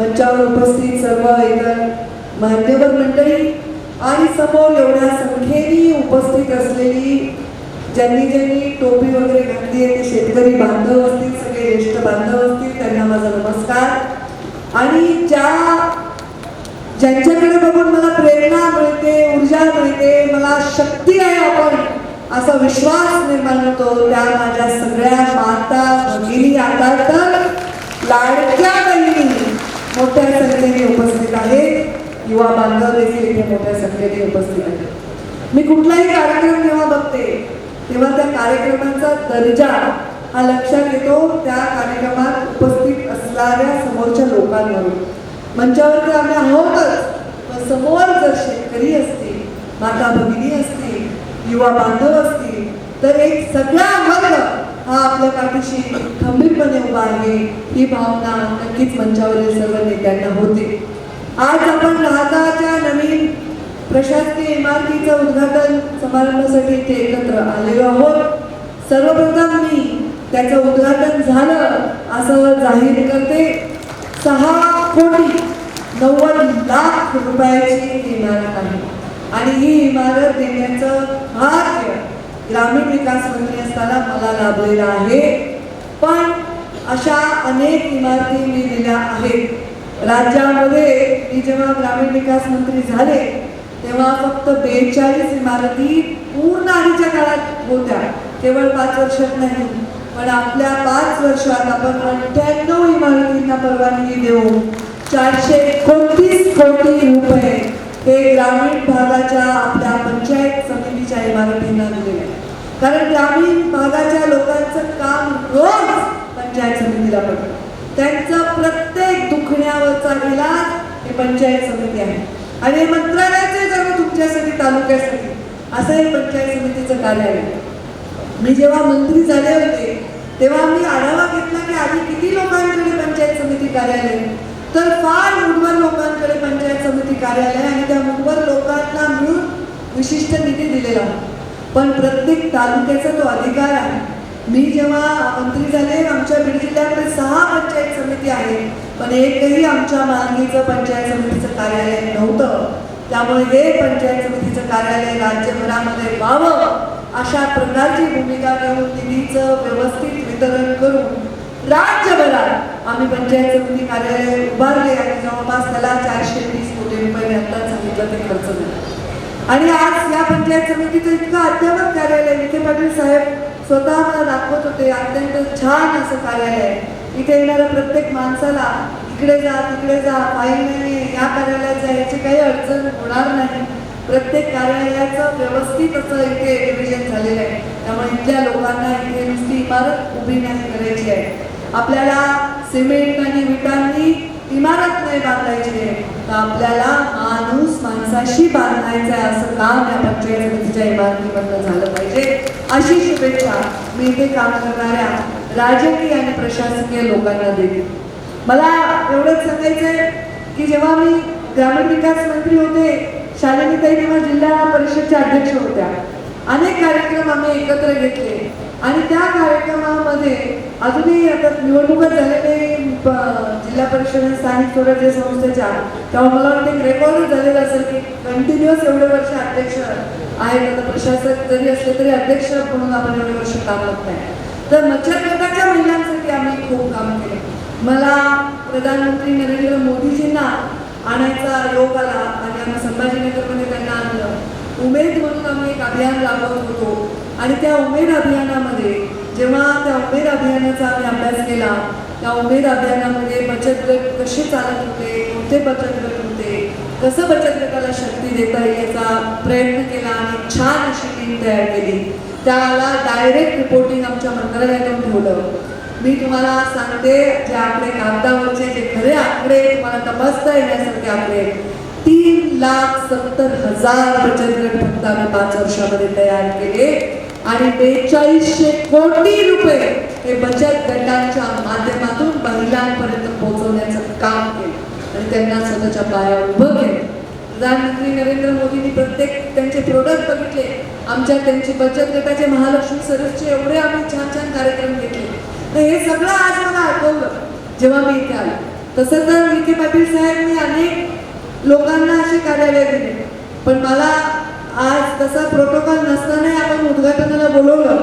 मंचावर उपस्थित सर्व इतर मान्यवर मंडळी आणि समोर एवढ्या संख्येने उपस्थित असलेली ज्यांनी ज्यांनी टोपी वगैरे घातली आहे ते शेतकरी बांधव असतील सगळे ज्येष्ठ बांधव असतील त्यांना माझा नमस्कार. आणि ज्या ज्यांच्याकडे बघून मला प्रेरणा मिळते ऊर्जा मिळते मला शक्ती आहे आपण असा विश्वास निर्माण होतो त्या माझ्या सगळ्या माता भगिनी आता तर लाडक्या मोठ्या संख्येने उपस्थित आहेत युवा बांधव देखील इथे मोठ्या संख्येने उपस्थित आहेत. मी कुठलाही कार्यक्रम जेव्हा बघते तेव्हा त्या कार्यक्रमाचा दर्जा हा लक्षात येतो. त्या कार्यक्रमात उपस्थित असणाऱ्या समोरच्या लोकांवरून. मंचावर तर आम्ही आहोतच पण समोर जर शेतकरी असतील माता भगिनी असतील युवा बांधव असतील तर एक सगळा वर्ग हा आपल्या पाठीशी खंबीरपणे उभा आहे. ही भावना नक्कीच मंचावरील सर्व नेत्यांना होते. आज आपण राहताच्या नवीन प्रशासकीय इमारतीचं उद्घाटन समारंभासाठी इथे एकत्र आलेलो आहोत. सर्वप्रथम मी त्याचं उद्घाटन झालं असं जाहीर करते. सहा कोटी नव्वद लाख रुपयाची इमारत आहे. आणि ही इमारत देण्याचं भाग्य ग्रामीण विकास मंत्री असताना मला लाभलेला आहे. पण अशा अनेक इमारती मी दिल्या आहेत. राज्यामध्ये मी जेव्हा ग्रामीण विकास मंत्री झाले तेव्हा फक्त बेचाळीस इमारती पूर्ण आधीच्या काळात होत्या. केवळ पाच वर्षात नाही पण आपल्या पाच वर्षात आपण अठ्ठ्याण्णव इमारतींना परवानगी देऊन चारशे एकोणतीस कोटी रुपये हे ग्रामीण भागाच्या आपल्या पंचायत समितीच्या इमारतींना दिले कारण ग्रामीण भागाच्या लोकांचं काम रोज पंचायत समितीला पडतं त्यांचा प्रत्येक दुखण्यावरचा इलाज हे पंचायत समिती आहे आणि मंत्रालयाचे जर तुमच्यासाठी तालुक्यासाठी असं हे पंचायत समितीचं कार्यालय आहे. मी जेव्हा मंत्री झाले होते तेव्हा मी आढावा घेतला की आधी किती लोकांकडे पंचायत समिती कार्यालय तर फार मुठभर लोकांकडे पंचायत समिती कार्यालय आणि त्या मुठभर लोकांना मिळून विशिष्ट निधी दिलेला होता. पण प्रत्येक तालुक्याचा तो अधिकार आहे. मी जेव्हा मंत्री झाले आमच्या बीड जिल्ह्यामध्ये सहा पंचायत समिती आहे पण एकही आमच्या मालकीचं पंचायत समितीचं कार्यालय नव्हतं. त्यामुळे हे पंचायत समितीचं कार्यालय राज्यभरामध्ये व्हावं अशा प्रकारची भूमिका घेऊन निधीचं व्यवस्थित वितरण करून राज्यभरात आम्ही पंचायत समिती कार्यालय उभारले आणि जवळपास त्याला चारशे वीस कोटी रुपये मी आत्ताच सांगितलं ते खर्च झाले. आणि आज या पंचायत समितीचं इतकं अद्यावत कार्यालय विखे पाटील साहेब स्वतः मला दाखवत होते अत्यंत छान असं कार्यालय आहे. इथे येणाऱ्या प्रत्येक माणसाला इकडे जा तिकडे जा फाईल नाही या कार्यालयात जा याची काही अडचण होणार नाही. प्रत्येक कार्यालयाचं व्यवस्थित असं इथे डिव्हिजन झालेलं आहे. त्यामुळे इथल्या लोकांना इथे नुसती इमारत उभी नाही करायची आहे. आपल्याला सिमेंट आणि विटांनी इमारत नाही बांधायची आहे तर आपल्याला माणूस माणसाशी बांधायचं आहे असं काम या पंचायत समितीच्या झालं पाहिजे. अशी शुभेच्छा मी इथे काम करणाऱ्या राजकीय आणि प्रशासकीय लोकांना देते. मला एवढंच सांगायचं आहे की जेव्हा मी ग्रामीण विकास मंत्री होते शालिनीताई तेव्हा जिल्हा परिषदच्या अध्यक्ष होत्या. अनेक कार्यक्रम आम्ही एकत्र घेतले. आणि त्या कार्यक्रमामध्ये अजूनही आता निवडणुका झालेले जिल्हा परिषद स्थानिक स्वराज्य संस्थेच्या तेव्हा मला वाटतं एक रेकॉर्ड झालेलं असेल की कंटिन्युअस एवढे वर्ष अध्यक्ष आहेत. आता प्रशासक जरी असले तरी अध्यक्ष म्हणून आपण एवढे वर्ष काम करत नाही. तर मच्छर गटाच्या महिलांसाठी आम्ही खूप काम केले. मला प्रधानमंत्री नरेंद्र मोदीजींना आणायचा योग आला आणि आम्ही संभाजीनगरमध्ये त्यांना आणलं. उमेद म्हणून आम्ही एक अभियान राबवत होतो. आणि त्या उमेद अभियानामध्ये जेव्हा त्या उमेद अभियानाचा आम्ही अभ्यास केला त्या उमेद अभियानामध्ये बचत गट कसे चालत होते कोणते बचत गट होते कसं बचत गटाला शक्ती देता येईल याचा प्रयत्न केला आणि छान अशी टीम तयार केली. त्याला डायरेक्ट रिपोर्टिंग आमच्या मंत्रालयातून ठेवलं. मी तुम्हाला सांगते जे आकडे कागदावरचे जे खरे आकडे तुम्हाला तपासता येण्यासारखे आकडे तीन लाख सत्तर हजार बचत गट फक्त आम्ही पाच वर्षामध्ये तयार केले. आणि बेचाळीसशे कोटी रुपये हे बचत गटांच्या माध्यमातून महिलांपर्यंत पोहोचवण्याचं काम केलं. आणि त्यांना स्वतःच्या पाया उभं केलं. प्रधानमंत्री नरेंद्र मोदींनी प्रत्येक त्यांचे प्रोडक्ट बघितले. आमच्या त्यांची बचत गटाचे महालक्ष्मी सरसचे एवढे आम्ही छान छान कार्यक्रम घेतले. तर हे सगळं आज मला आठवलं जेव्हा मी इथे आले. तसं तर विखे पाटील साहेब मी अनेक लोकांना असे कार्यालय दिले. पण मला आज तसा प्रोटोकॉल नसतानाही आपण उद्घाटनाला बोलवलं.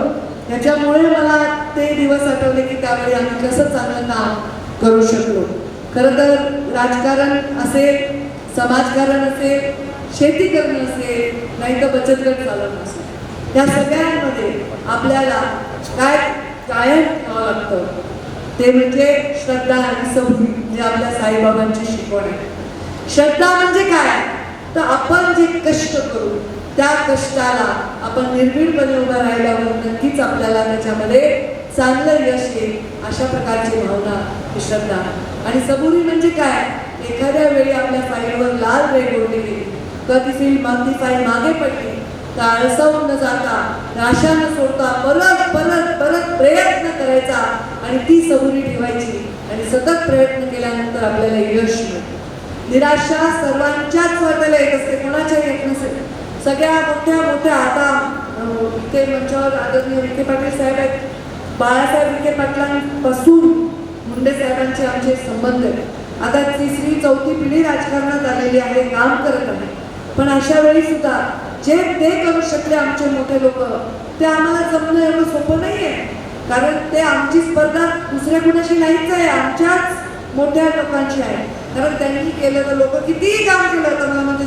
याच्यामुळे मला ते दिवस आठवले की त्यावेळी आम्ही कसं चांगलं काम करू शकलो. खरं तर राजकारण असेल समाजकारण असेल शेती करणं असेल नाही तर बचत गट चालवणं असेल त्या सगळ्यांमध्ये आपल्याला काय कायम ठेवावं लागतं? ते म्हणजे श्रद्धा आणि सबुरी जे आपल्या साईबाबांची शिकवण आहे. श्रद्धा म्हणजे काय? तर आपण जे कष्ट करू त्या कष्टाला आपण निर्भीडपणे उभा राहिल्यावर नक्कीच आपल्याला त्याच्यामध्ये चांगलं यश येईल अशा प्रकारची भावना ही श्रद्धा आणि सबुरी म्हणजे काय? एखाद्या वेळी आपल्या फाईलवर लाल रेग ओढली कधी मागती फाईल मागे पडली तर आळसावून न जाता राशा न सोडता परत परत परत प्रयत्न करायचा आणि ती सबुरी ठेवायची. आणि सतत प्रयत्न केल्यानंतर आपल्याला यश मिळते. निराशा सर्वांच्याच वाट्याला येत असते कोणाच्या येत नसेल सगळ्या मोठ्या मोठ्या आता अं, विखे मंचावर आदरणीय विखे पाटील साहेब आहेत. बाळासाहेब विखे पाटलांपासून मुंडे साहेबांचे आमचे संबंध आहेत. आता तिसरी चौथी पिढी राजकारणात आलेली आहे काम करत आहे. पण अशा वेळी सुद्धा जे ते करू शकले आमचे मोठे लोक ते आम्हाला जमणं एवढं सोपं नाही आहे कारण ते आमची स्पर्धा दुसऱ्या कुणाशी नाहीच आहे आमच्याच मोठ्या लोकांची आहे. कारण त्यांनी केलं तर लोक कितीही काम केलं तर मला म्हणजे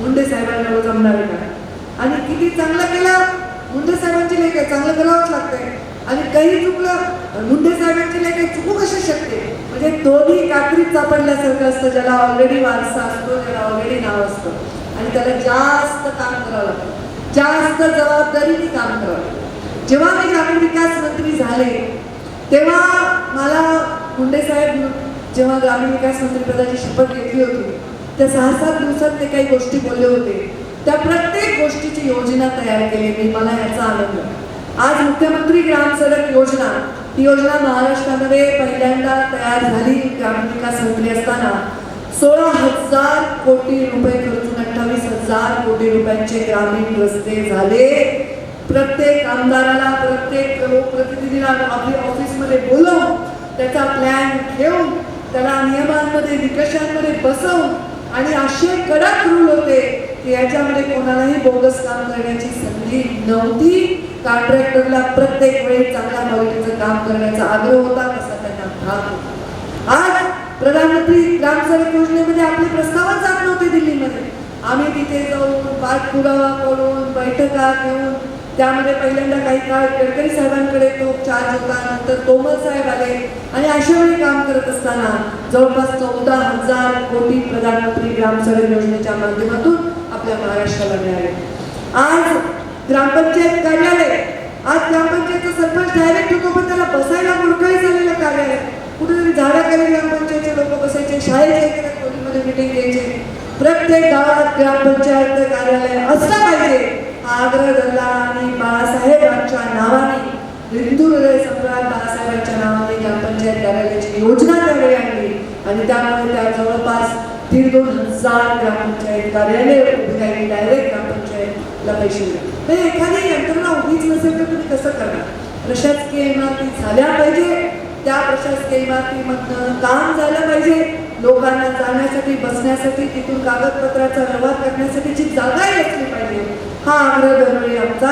मुंडे साहेबांना जमणार आहे का आणि किती चांगलं केलं. मुंडे साहेबांची लेख आहे चांगलं करावंच लागतंय. आणि काही चुकलं मुंडे साहेबांची लेख आहे चुकू कशी शकते? म्हणजे दोन्ही कात्रीत सापडल्यासारखं असतं ज्याला ऑलरेडी वारसा असतो ज्याला ऑलरेडी नाव असतं. आणि त्याला जास्त काम करावं लागतं. जास्त जबाबदारीने काम करावं लागतं. जेव्हा मी ग्रामीण विकास मंत्री झाले तेव्हा मला मुंडे साहेब जेव्हा ग्रामीण विकास मंत्रिपदाची शपथ घेतली होती त्या सहा सात दिवसात ते काही गोष्टी बोलले होते. त्या प्रत्येक गोष्टीची योजना तयार केली मी. मला याचा आनंद. आज मुख्यमंत्री ग्राम सडक योजना ही योजना महाराष्ट्रामध्ये पहिल्यांदा तयार झाली ग्रामविकास मंत्री असताना. सोळा हजार कोटी रुपये खर्चून अठ्ठावीस हजार कोटी रुपयांचे ग्रामीण रस्ते झाले. प्रत्येक आमदाराला प्रत्येक लोकप्रतिनिधीला आपल्या ऑफिसमध्ये बोलवून त्याचा प्लॅन घेऊन त्याला नियमांमध्ये निकषांमध्ये बसवून आणि असे कडक रूल होते की याच्यामध्ये कोणालाही बोगस काम करण्याची संधी नव्हती. कॉन्ट्रॅक्टरला प्रत्येक वेळी चांगल्या क्वालिटीचं काम करण्याचा आग्रह होता तसा त्यांना भाग होता. आज प्रधानमंत्री ग्राम सडक योजनेमध्ये आपले प्रस्तावच जात नव्हते दिल्लीमध्ये. आम्ही तिथे जाऊन पाठपुरावा करून बैठका घेऊन त्यामध्ये पहिल्यांदा काही काळ गडकरी साहेबांकडे तो चार्ज होता नंतर तोमर साहेब आले आणि अशा वेळी काम करत असताना जवळपास चौदा हजार कोटी प्रधानमंत्री ग्राम सडक योजनेच्या माध्यमातून आपल्या महाराष्ट्राला मिळाले. आज ग्रामपंचायत कार्यालय आज ग्रामपंचायतचा सरपंच डायरेक्ट होतो पण त्याला बसायला मुडकळी झालेलं कार्यालय. कुठेतरी झाडाखाली ग्रामपंचायतचे लोक बसायचे शाळेच्या इकडे मिटिंग घ्यायचे. प्रत्येक गावात ग्रामपंचायत कार्यालय असलं पाहिजे. हा आग्रह आणि बाळासाहेबांच्या नावाने हिंदू हृदय सम्राट बाळासाहेबांच्या नावाने ग्रामपंचायत कार्यालयाची योजना त्यावेळी आणली आणि त्यामुळे त्या जवळपास दीड दोन हजार ग्रामपंचायत कार्यालय उभी राहिली. डायरेक्ट ग्रामपंचायतला पैसे मिळाले. म्हणजे एखादी यंत्रणा उभीच नसेल तर तुम्ही कसं करणार? प्रशासकीय इमारती झाल्या पाहिजे. त्या प्रशासकीय इमारतीमधनं काम झालं पाहिजे. लोकांना जाण्यासाठी बसण्यासाठी तिथून कागदपत्राचा व्यवहार करण्यासाठीची जागा असली पाहिजे हा आग्रह दरवेळी आमचा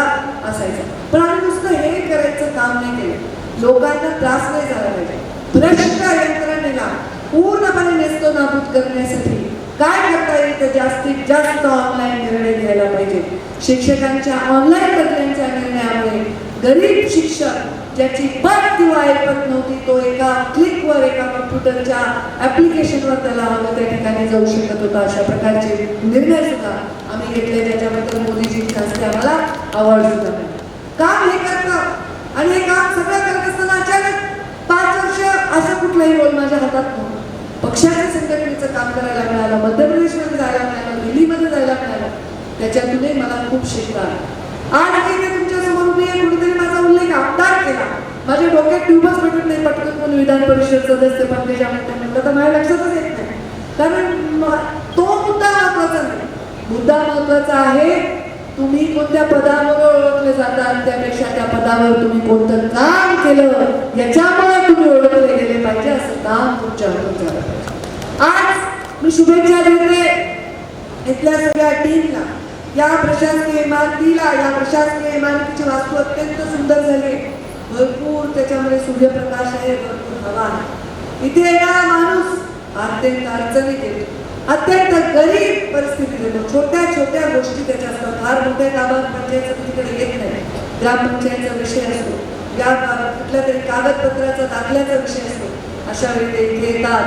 असायचा. पण आम्ही नुसतं हे करायचं काम नाही केलं. लोकांना त्रास नाही झाला पाहिजे. भ्रष्ट यंत्रणेला पूर्णपणे नेस्तो नाबूद करण्यासाठी काय करता येईल तर जास्तीत जास्त ऑनलाईन निर्णय घ्यायला पाहिजे. शिक्षकांच्या ऑनलाईन बदल्यांच्या निर्णयामुळे गरीब शिक्षक ज्याची पत दिवा ऐकत नव्हती तो एका क्लिकवर एका कम्प्युटरच्या ऍप्लिकेशनवर त्याला हवं त्या ठिकाणी जाऊ शकत होता. अशा प्रकारचे निर्णय सुद्धा आम्ही घेतले. त्याच्याबद्दल मोदीजींच्या हस्ते आम्हाला आवड सुद्धा काम हे करतं आणि हे काम सगळं करत असताना अचानक पाच वर्ष असं कुठलाही रोल माझ्या हातात नव्हतं. पक्षाच्या संघटनेचं काम करायला मिळालं मध्य प्रदेशमध्ये जायला मिळालं दिल्लीमध्ये जायला मिळालं. त्याच्यातूनही मला खूप शिकता आज आमदार केला. माझ्या डोक्यात ट्यूबच भेटत नाही पटकन म्हणून विधान परिषद सदस्य पंकजा ज्यामध्ये म्हटलं तर माझ्या लक्षातच येत नाही. कारण तो मुद्दा महत्त्वाचा नाही. मुद्दा महत्त्वाचा आहे तुम्ही कोणत्या पदावर ओळखले जातात त्यापेक्षा त्या पदावर तुम्ही कोणतं काम केलं याच्यामुळे तुम्ही ओळखले गेले पाहिजे असं काम तुमच्या हातून झालं आज मी शुभेच्छा देते इथल्या सगळ्या टीमला या प्रशासकीय इमारतीला या प्रशासकीय इमारतीची वास्तू अत्यंत सुंदर झाली भरपूर त्याच्यामध्ये सूर्यप्रकाश आहे भरपूर हवा आहे. इथे येणारा माणूस अत्यंत अडचणीत येतो अत्यंत गरीब परिस्थिती येतो छोट्या छोट्या गोष्टी त्याच्या असतात. फार मोठ्या गावात पंचायत समितीकडे येत नाही. ग्रामपंचायतचा विषय असतो या गावात कुठल्या तरी कागदपत्राचा दाखल्याचा विषय असतो अशा वेळी ते इथे येतात.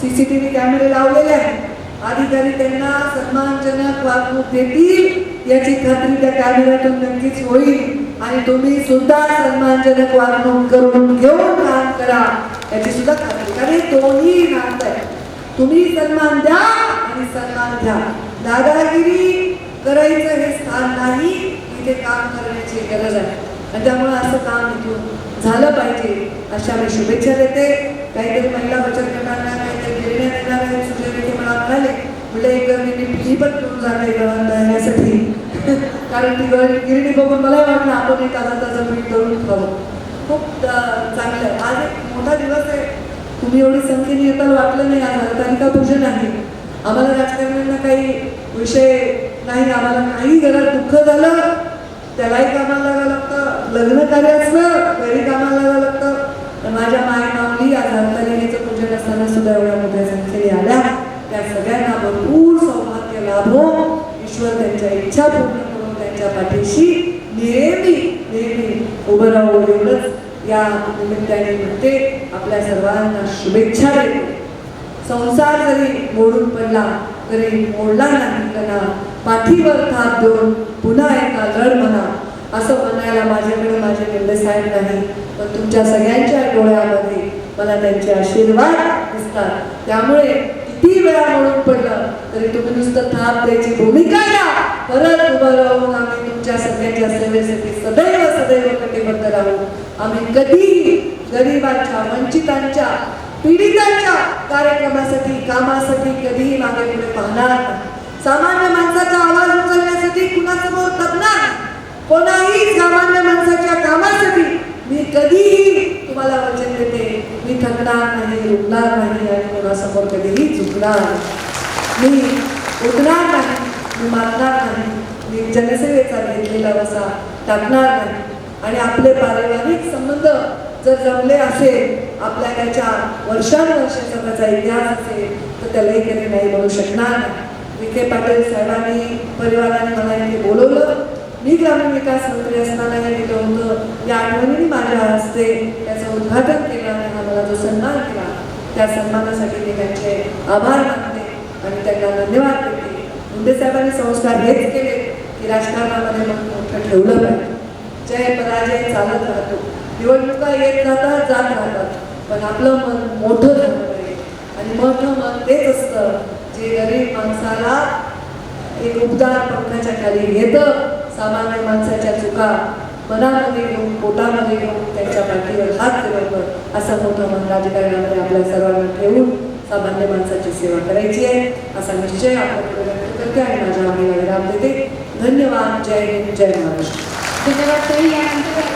सी टी व्ही कॅमेरे लावलेले आहेत. अधिकारी त्यांना सन्मानजनक वागणूक देतील याची खात्री त्या कॅमेऱ्यातून नक्कीच होईल. आणि तुम्ही सुद्धा सन्मानजनक वागणूक करून घेऊन काम करा याची सुद्धा खात्री. कारण दोन्ही नात आहे तुम्ही सन्मान द्या आणि सन्मान घ्या. दादागिरी करायचं हे स्थान नाही तिथे काम करण्याची गरज आहे. आणि त्यामुळे असं काम इथून झालं पाहिजे. अशा मी शुभेच्छा देते. काहीतरी महिला बचत गटांना काही गिरण्या देणार आहेत सुजय मला म्हणाले म्हणजे एक मी पिढी पण घेऊन जाते गळण दळण्यासाठी कारण ती गळ गिरणी बघून मला वाटलं आपण एक ताजा ताजा पीठ करून खाऊ. खूप चांगलं. आहे आज एक मोठा दिवस आहे. तुम्ही एवढी संख्येने येताना वाटलं नाही आज. हरतालिका पूजन आहे? आम्हाला राजकारण्यांना काही विषय नाही आम्हाला काही घरात दुःख झालं त्यालाही कामाला लागावं लागतं. लग्न कार्य असलं घरी कामाला लागावं लागतं. माझ्या माय मावली आज हरतालिकेचं पूजन असताना सुद्धा एवढ्या मोठ्या संख्येने आल्या त्या सगळ्यांना भरपूर सौभाग्य लाभो ईश्वर त्यांच्या इच्छा पूर्ण करून त्यांच्या पाठीशी नेहमी नेहमी उभं राहू एवढंच या निमित्ताने म्हणते आपल्या सर्वांना शुभेच्छा देते संसार जरी मोडून पडला तरी मोडला नाही त्यांना पाठीवर थाप देऊन पुन्हा एका लढ म्हणा असं म्हणायला माझ्याकडे माझे निर्णय साहेब नाही पण तुमच्या सगळ्यांच्या डोळ्यामध्ये मला त्यांचे आशीर्वाद दिसतात. त्यामुळे किती वेळा म्हणून पडलं तरी तुम्ही नुसतं थाप द्यायची भूमिका घ्या. परत उभं राहून आम्ही तुमच्या सगळ्यांच्या सेवेसाठी सदैव सदैव कटिबद्ध राहू. आम्ही कधीही गरिबांच्या वंचितांच्या पीडितांच्या कार्यक्रमासाठी कामासाठी कधीही मागे पुढे पाहणार नाही. सामान्य माणसाचा आवाज उचलण्यासाठी कुणासमोर दबणार कोणाही सामान्य माणसाच्या कामासाठी मी कधीही तुम्हाला वचन देते मी थकणार नाही रुकणार नाही आणि कोणासमोर कधीही मी उठणार नाही मी मारणार नाही. मी जनसेवेचा घेतलेला वसा टाकणार नाही. आणि आपले पारिवारिक संबंध जर जमले असेल आपल्या त्याच्या वर्षानुवर्षाचा त्याचा इतिहास असेल तर त्यालाही कधी नाही बोलू शकणार नाही. विखे पाटील साहेबांनी परिवाराने मला इथे बोलवलं. मी ग्रामीण विकास मंत्री असताना हे दिलं होतं. या आठवणीने माझ्या हस्ते त्याचं उद्घाटन केलं आणि हा मला जो सन्मान केला त्या सन्मानासाठी मी त्यांचे आभार मानते आणि त्यांना धन्यवाद देते. मुंडे साहेबांनी संस्कार हेच केले की राजकारणामध्ये मग मोठं ठेवलं पाहिजे. जय पराजय चालत राहतो. निवडणुका येत जातात जात राहतात पण आपलं मन मोठं झालं पाहिजे. आणि मोठं मन तेच असतं जे गरीब माणसाला एक उपदार पंखाच्या खाली घेतं सामान्य माणसाच्या चुका मनामध्ये घेऊन पोटामध्ये घेऊन त्यांच्या पाठीवर हात फिरवतं असं मोठं मन राजकारणामध्ये आपल्या सर्वांना ठेवून सामान्य माणसाची सेवा करायची आहे. असा निश्चय आपण करते आणि माझ्या आम्ही विराम देते. धन्यवाद. जय हिंद. जय महाराष्ट्र. धन्यवाद.